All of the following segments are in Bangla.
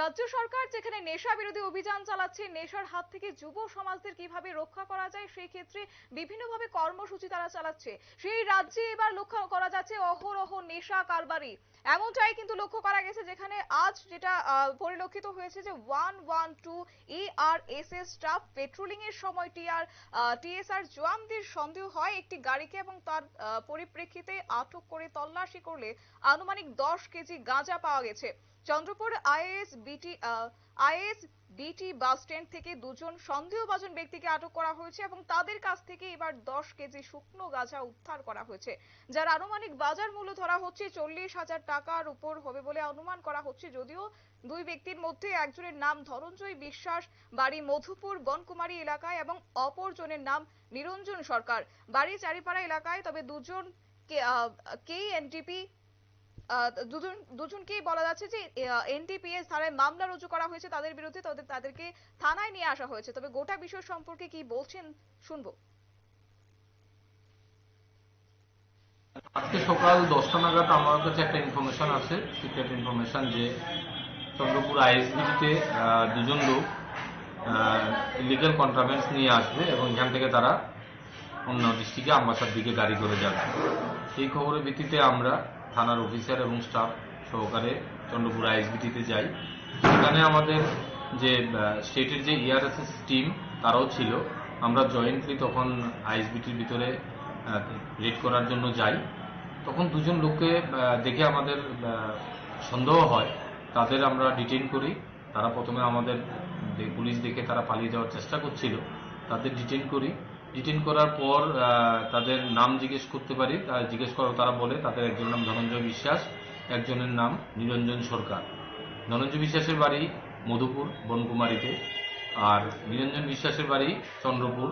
রাজ্য সরকার যেখানে নেশা বিরোধী অভিযান চালাচ্ছে, নেশার হাত থেকে যুব সমাজদের কীভাবে রক্ষা করা যায়, সেই ক্ষেত্রে বিভিন্নভাবে কর্মসূচি তারা চালাচ্ছে। সেই রাজ্যে এবার লক্ষ্য করা যাচ্ছে অহরহ নেশা কারবারি। এমনটাই কিন্তু লক্ষ্য করা গেছে যেখানে আজ যেটা পরিলক্ষিত হয়েছে যে one one two ERSS staff patrolling এর সময় টিআর টিএসআর জওয়ানদের সন্দেহ হয় একটি গাড়িকে এবং তার পরিপ্রেক্ষিতে আটক করে তল্লাশি করলে আনুমানিক দশ কেজি গাঁজা পাওয়া গেছে। চন্দ্রপুর আইএস বিটি আইএস, বিটি বাস স্ট্যান্ড থেকে দুজন সন্দেহভাজন ব্যক্তিকে আটক করা হয়েছে এবং তাদের কাছ থেকে এবার দশ কেজি শুকনো গাঁজা উদ্ধার করা হয়েছে। যার আনুমানিক বাজার মূল্য ধরা হচ্ছে চল্লিশ হাজার টাকার উপর হবে বলে অনুমান করা হচ্ছে। যদিও দুই ব্যক্তির মধ্যে একজনের নাম ধনঞ্জয় বিশ্বাস, বাড়ি মধুপুর, বনকুমারী এলাকায় এবং অপরজনের নাম নিরঞ্জন সরকার। বাড়ি চারিপাড়া এলাকায়, তবে দুজন কে এনটিপি দুজন, দুজনকেই বলা যাচ্ছে যে এনটিপিএস ধারায় মামলা রুজু করা হয়েছে তাদের বিরুদ্ধে তাদের তাদেরকে থানায় নিয়ে আসা হয়েছে। তবে গোটা বিষয় সম্পর্কে কি বলছেন, শুনব। আজকে সকাল দশটা নাগাদ আমার কাছে একটা ইনফরমেশন আছে। সিক্রেট ইনফরমেশন যে চন্দ্রপুর আইএসবিটিতে দুজন লোক ইলিগাল কন্ট্রাভেন্স নিয়ে আসবে এবং এখান থেকে তারা অন্য ডিস্ট্রিক্টে আমবাসার দিকে গাড়ি করে যাবে। এই খবরের ভিত্তিতে আমরা থানার অফিসার এবং স্টাফ সহকারে চন্দ্রপুর আইএসবিটিতে যাই। সেখানে আমাদের যে স্টেটের যে ইআরএসএস টিম তারাও ছিল। আমরা জয়েন্টলি তখন আইএসবিটির ভিতরে রেড করার জন্য যাই। তখন দুজন লোককে দেখে আমাদের সন্দেহ হয়। তাদের আমরা ডিটেইন করি। তারা প্রথমে আমাদের পুলিশ দেখে তারা পালিয়ে যাওয়ার চেষ্টা করছিল। তাদের ডিটেইন করি। ডিটেইন করার পর তাদের নাম জিজ্ঞেস করতে পারি। জিজ্ঞেস করার তারা বলে, তাদের একজনের নাম ধনঞ্জয় বিশ্বাস, একজনের নাম নিরঞ্জন সরকার। ধনঞ্জয় বিশ্বাসের বাড়ি মধুপুর, বনকুমারীতে। আর নিরঞ্জন বিশ্বাসের বাড়ি চন্দ্রপুর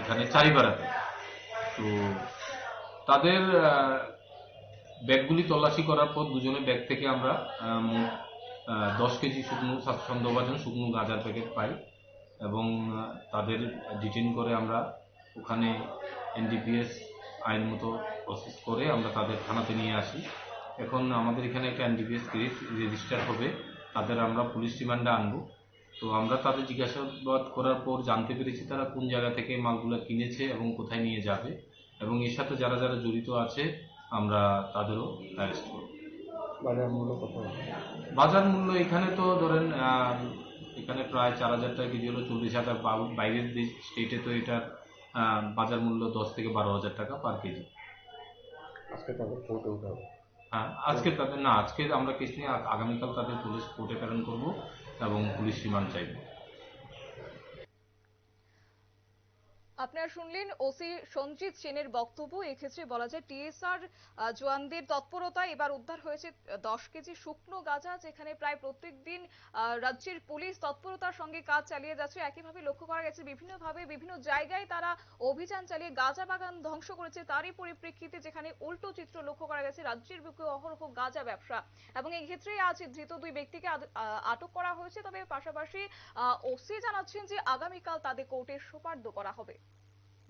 এখানে চারিপাড়াতে। তো তাদের ব্যাগগুলি তল্লাশি করার পর দুজনের ব্যাগ থেকে আমরা দশ কেজি শুকনো সন্দেহভাজন শুকনো গাঁজার প্যাকেট পাই। এবং তাদের ডিটেন করে আমরা ওখানে এনডিপিএস আইন মতো প্রসেস করে আমরা তাদের থানাতে নিয়ে আসি। এখন আমাদের এখানে একটা এনডিপিএস কেস রেজিস্টার হবে তাদের আমরা পুলিশ রিমান্ডে আনব। তো আমরা তাদের জিজ্ঞাসাবাদ করার পর জানতে পেরেছি তারা কোন জায়গা থেকে মালগুলো কিনেছে এবং কোথায় নিয়ে যাবে। এবং এর সাথে যারা যারা জড়িত আছে আমরা তাদেরও অ্যারেস্ট করব। বাজার মূল্য কত? বাজার মূল্য এখানে তো ধরেন এখানে প্রায় চার হাজার টাকা কেজি হলো চল্লিশ হাজার বাইরের দেশ স্টেটে তো এটার বাজার মূল্য দশ থেকে বারো হাজার টাকা পার কেজি। আজকে তাদের কোর্টে উঠে হবে। হ্যাঁ আজকে তাদের না আজকে আমরা কেস নিয়ে আগামীকাল তাদের পুলিশ কোর্টে প্রেরণ করব এবং পুলিশ রিমান্ড চাইব। আপনারা শুনলেন ওসি সঞ্জিত সেনের বক্তব্য। এক্ষেত্রে বলা যায়, টিএসআর জওয়ানদের তৎপরতা এবার উদ্ধার হয়েছে। দশ কেজি শুকনো গাঁজা যেখানে প্রায় প্রত্যেক দিন রাজ্যের পুলিশ তৎপরতার সঙ্গে কাজ চালিয়ে যাচ্ছে, একইভাবে লক্ষ্য করা গেছে বিভিন্নভাবে বিভিন্ন জায়গায় তারা অভিযান চালিয়ে গাঁজা বাগান ধ্বংস করেছে। তারই পরিপ্রেক্ষিতে যেখানে উল্টো চিত্র লক্ষ্য করা গেছে, রাজ্যের বুকে অহরহ গাঁজা ব্যবসা। এবং এই ক্ষেত্রে আজ ধৃত দুই ব্যক্তিকে আটক করা হয়েছে। তবে পাশাপাশি ওসি জানাচ্ছেন যে আগামীকাল তাদের কোর্টে সোপার্দ করা হবে।